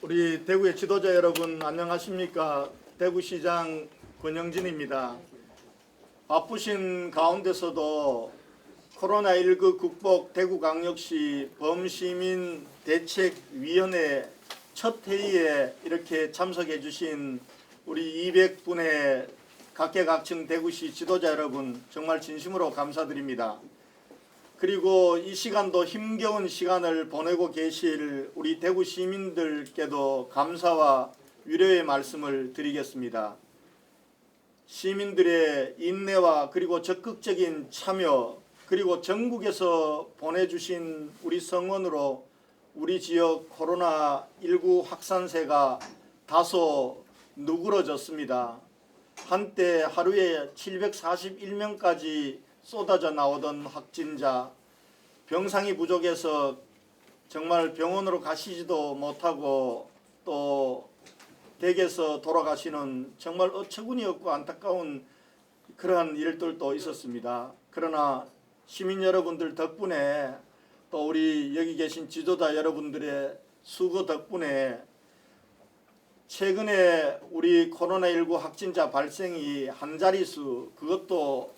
우리 대구의 지도자 여러분 안녕하십니까? 대구시장 권영진입니다. 바쁘신 가운데서도 코로나19 극복 대구광역시 범시민 대책위원회 첫 회의에 이렇게 참석해 주신 우리 200분의 각계각층 대구시 지도자 여러분 정말 진심으로 감사드립니다. 그리고 이 시간도 힘겨운 시간을 보내고 계실 우리 대구 시민들께도 감사와 위로의 말씀을 드리겠습니다. 시민들의 인내와 그리고 적극적인 참여 그리고 전국에서 보내주신 우리 성원으로 우리 지역 코로나19 확산세가 다소 누그러졌습니다. 한때 하루에 741명까지 쏟아져 나오던 확진자, 병상이 부족해서 정말 병원으로 가시지도 못하고 또 댁에서 돌아가시는 정말 어처구니 없고 안타까운 그러한 일들도 있었습니다. 그러나 시민 여러분들 덕분에 또 우리 여기 계신 지도자 여러분들의 수고 덕분에 최근에 우리 코로나19 확진자 발생이 한 자릿수 그것도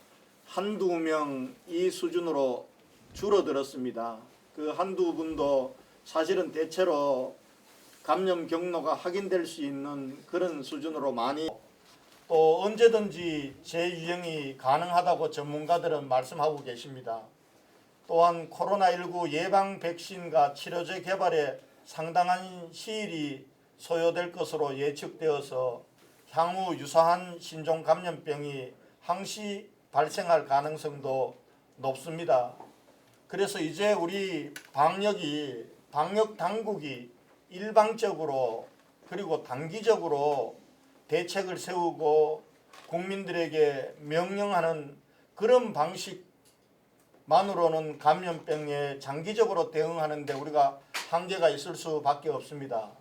한두 명 이 수준으로 줄어들었습니다. 그 한두 분도 사실은 대체로 감염 경로가 확인될 수 있는 그런 수준으로 많이 또 언제든지 재유행이 가능하다고 전문가들은 말씀하고 계십니다. 또한 코로나19 예방 백신과 치료제 개발에 상당한 시일이 소요될 것으로 예측되어서 향후 유사한 신종 감염병이 항시 발생할 가능성도 높습니다. 그래서 이제 우리 방역이 방역 당국이 일방적으로 그리고 단기적으로 대책을 세우고 국민들에게 명령하는 그런 방식만으로는 감염병에 장기적으로 대응하는데 우리가 한계가 있을 수밖에 없습니다.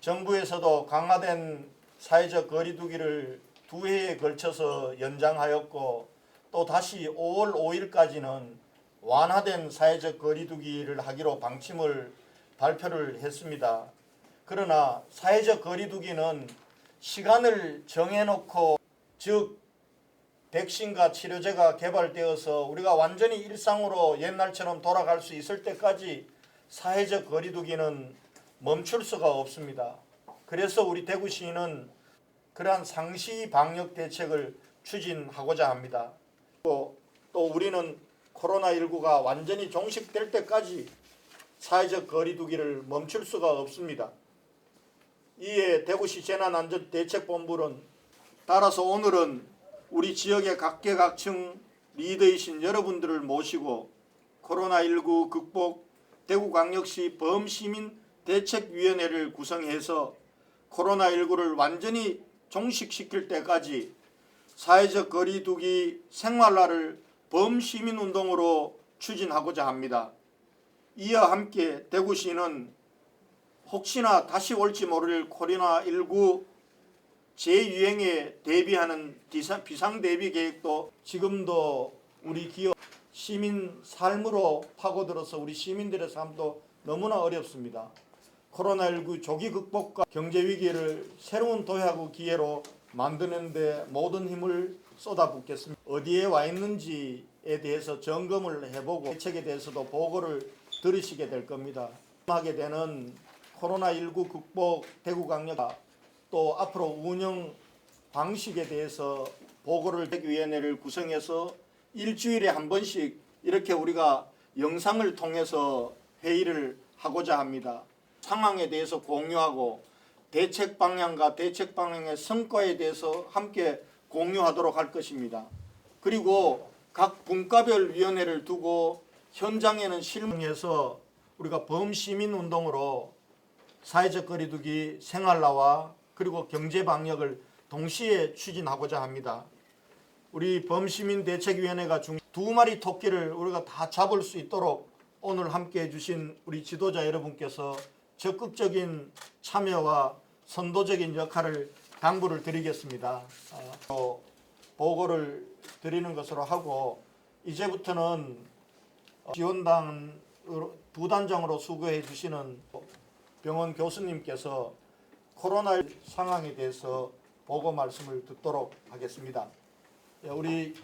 정부에서도 강화된 사회적 거리두기를 두 해에 걸쳐서 연장하였고 또 다시 5월 5일까지는 완화된 사회적 거리두기를 하기로 방침을 발표를 했습니다. 그러나 사회적 거리두기는 시간을 정해놓고 즉 백신과 치료제가 개발되어서 우리가 완전히 일상으로 옛날처럼 돌아갈 수 있을 때까지 사회적 거리두기는 멈출 수가 없습니다. 그래서 우리 대구시는 그러한 상시 방역 대책을 추진하고자 합니다. 또, 또 우리는 코로나19가 완전히 종식될 때까지 사회적 거리두기를 멈출 수가 없습니다. 이에 대구시 재난안전대책본부는 따라서 오늘은 우리 지역의 각계각층 리더이신 여러분들을 모시고 코로나19 극복 대구광역시 범시민 대책위원회를 구성해서 코로나19를 완전히 종식시킬 때까지 사회적 거리두기 생활화를 범시민운동으로 추진하고자 합니다. 이와 함께 대구시는 혹시나 다시 올지 모를 코로나19 재유행에 대비하는 비상대비 계획도 지금도 우리 기업 시민 삶으로 파고들어서 우리 시민들의 삶도 너무나 어렵습니다. 코로나19 조기 극복과 경제 위기를 새로운 도약의 기회로 만드는데 모든 힘을 쏟아붓겠습니다. 어디에 와 있는지에 대해서 점검을 해보고 대책에 대해서도 보고를 들으시게 될 겁니다. 하게 되는 코로나19 극복 대구 강력 또 앞으로 운영 방식에 대해서 보고를 대위원회를 구성해서 일주일에 한 번씩 이렇게 우리가 영상을 통해서 회의를 하고자 합니다. 상황에 대해서 공유하고 대책 방향과 대책 방향의 성과에 대해서 함께 공유하도록 할 것입니다. 그리고 각 분과별 위원회를 두고 현장에는 실무해서 우리가 범시민 운동으로 사회적 거리두기 생활화와 그리고 경제 방역을 동시에 추진하고자 합니다. 우리 범시민 대책위원회가 중 두 마리 토끼를 우리가 다 잡을 수 있도록 오늘 함께 해주신 우리 지도자 여러분께서 적극적인 참여와 선도적인 역할을 당부를 드리겠습니다. 어, 또 보고를 드리는 것으로 하고 이제부터는 지원당 부단장으로 수고해 주시는 병원 교수님께서 코로나 상황에 대해서 보고 말씀을 듣도록 하겠습니다. 예, 우리